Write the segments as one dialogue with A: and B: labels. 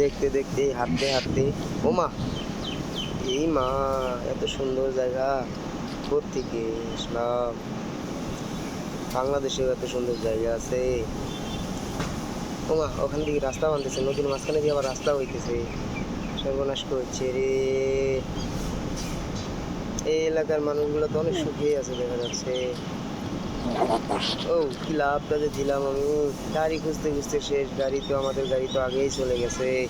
A: দেখতে দেখতে, হাঁটতে হাঁটতে, ও মা, এই মা, এত সুন্দর জায়গা থেকে আসলাম বাংলাদেশেও এত সুন্দর জায়গা আছে। ও মা, ওখান থেকে রাস্তা বানতেছে, নদীর মাঝখানে দিয়ে আবার রাস্তা হইতেছে সর্বনাশ করছে রে। এই এলাকার মানুষগুলো তো অনেক সুখেই আছে, দেখা যাচ্ছে। ও, কি লাভটা যে দিলাম আমি? গাড়ি খুঁজতে খুঁজতে শেষ, গাড়ি তো আমাদের গাড়ি তো আগেই চলে গেছে।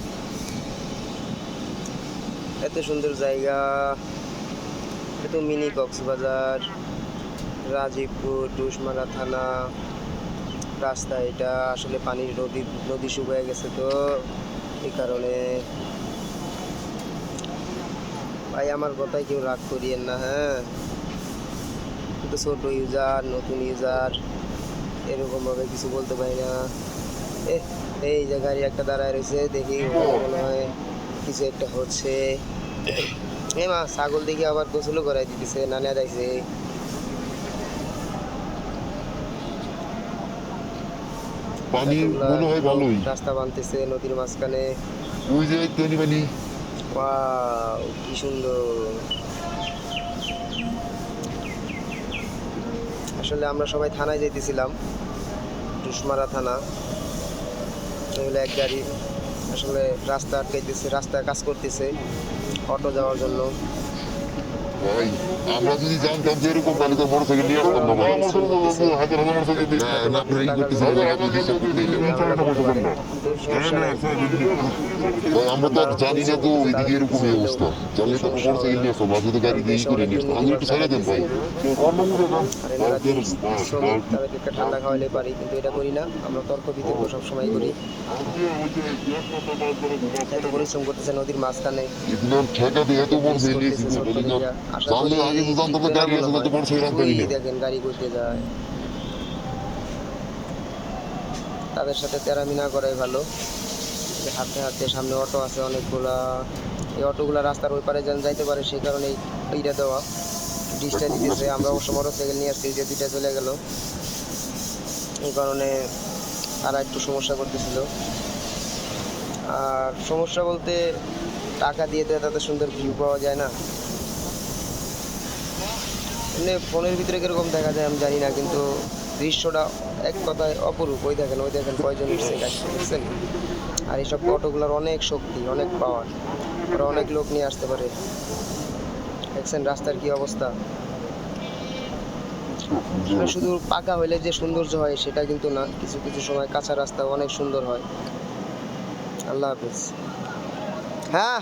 A: এত সুন্দর জায়গা। এত মিনি কক্সবাজার, রাজীবপুর টুসমারা থানা। রাস্তা এটা, আসলে পানির নদী নদী শুকিয়ে গেছে তো, এই কারণে। ভাই, আমার কথায় কেউ রাগ করিয়েন না হ্যাঁ? কিন্তু ছোট ইউজার নতুন ইউজার এরকম ভাবে কিছু বলতে পারি না। এই যে গাড়ি একটা দাঁড়ায় রয়েছে দেখি মনে হয় কিছু একটা হচ্ছে। এ মা ছাগল দেখি আবার গোসলও করাই দিতেছে নানা
B: পানি মনে হয় ভালোই।
A: রাস্তা বানতেছে নদীর মাঝখানে।
B: ওই যে তেনি পানি।
A: ওয়াও কি সুন্দর। আসলে আমরা সবাই থানায় যেতেছিলাম টুসমারা থানা। এগুলো এক গাড়ি আসলে রাস্তা আটকাইতেছে রাস্তায় কাজ করতেছে অটো যাওয়ার জন্য।
B: ভাই আমরা যদি জানতাম যে এরকম তাহলে তো মোটরসাইকেল নিয়ে আসতাম না। আমরা তো আর জানি না তো ওইদিকে এরকম এই অবস্থা জানলে তো আমরা মোটরসাইকেল নিয়ে আসতাম আপনি তো গাড়ি দিয়ে করে নিয়ে আসতাম আমি একটু ছেড়ে দেন ভাই
A: ঠান্ডা খাওয়াইলে পারি কিন্তু এটা করি না আমরা তর্ক বিতর্ক সবসময় করি এত পরিশ্রম করতেছে নদীর মাঝখানে
B: এগুলো ঠেকা দিয়ে এত মোটরসাইকেল নিয়েছি জানলে আগে তো জানতাম তো গাড়ি আছে তো মোটরসাইকেল আনতামই
A: ওই
B: না
A: দেখেন গাড়ি করতে যায় তাদের সাথে তেরামি না করাই ভালো। হাঁটতে হাঁটতে সামনে অটো আছে, অনেকগুলা। এই অটোগুলা রাস্তার ওই পারে যেন যাইতে পারে, সেই কারণে এইটা দেওয়া। ডিসটা দিতেছে, আমরা অবশ্য মোটর সাইকেল নিয়ে আসছি যে দুইটা চলে গেল। এই কারণে তারা একটু সমস্যা করতেছিল। আর সমস্যা বলতে টাকা দিয়ে তো এত সুন্দর ভিউ পাওয়া যায় না। এমনি ফোনের ভিতরে কীরকম দেখা যায় আমি জানি না, কিন্তু দৃশ্যটা এক কথায় অপরূপ। ওই দেখেন ওই দেখেন কয়জন উঠছে আর এইসব অটোগুলোর অনেক শক্তি, অনেক পাওয়ার ওরা অনেক লোক নিয়ে আসতে পারে। দেখছেন রাস্তার কি অবস্থা? শুধু পাকা হইলে যে সৌন্দর্য হয়, সেটা কিন্তু না। কিছু কিছু সময় কাঁচা রাস্তা অনেক সুন্দর হয়। আল্লাহ হাফিজ। হ্যাঁ?